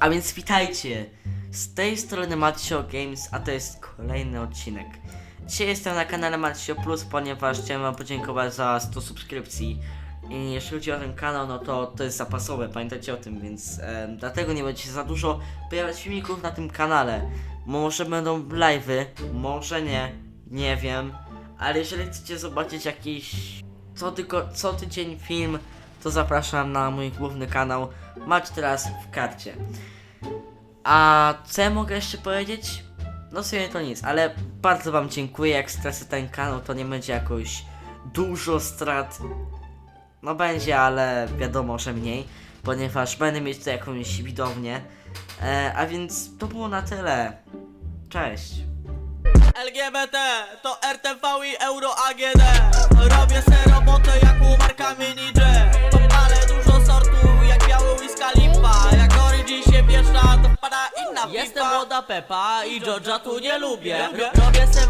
A więc witajcie! Z tej strony Macio Games, a to jest kolejny odcinek. Dzisiaj jestem na kanale Macio Plus, ponieważ chciałem wam podziękować za 100 subskrypcji. I jeśli chodzi o ten kanał, no to to jest zapasowe, pamiętajcie o tym, więc e, dlatego nie będzie się za dużo pojawiać filmików na tym kanale. Może będą live'y, może nie, nie wiem. Ale jeżeli chcecie zobaczyć jakiś co, tylko, co tydzień film, to zapraszam na mój główny kanał. Macie teraz w karcie. A co ja mogę jeszcze powiedzieć? No sobie to nic, ale bardzo wam dziękuję. Jak stracę ten kanał, to nie będzie jakoś dużo strat. No będzie, ale wiadomo, że mniej, ponieważ będę mieć tu jakąś widownię. E, a więc to było na tyle. Cześć. LGBT to RTV i Euro AGD inna pipa Jestem młoda Pepa i Georgia tu nie lubię. Robię se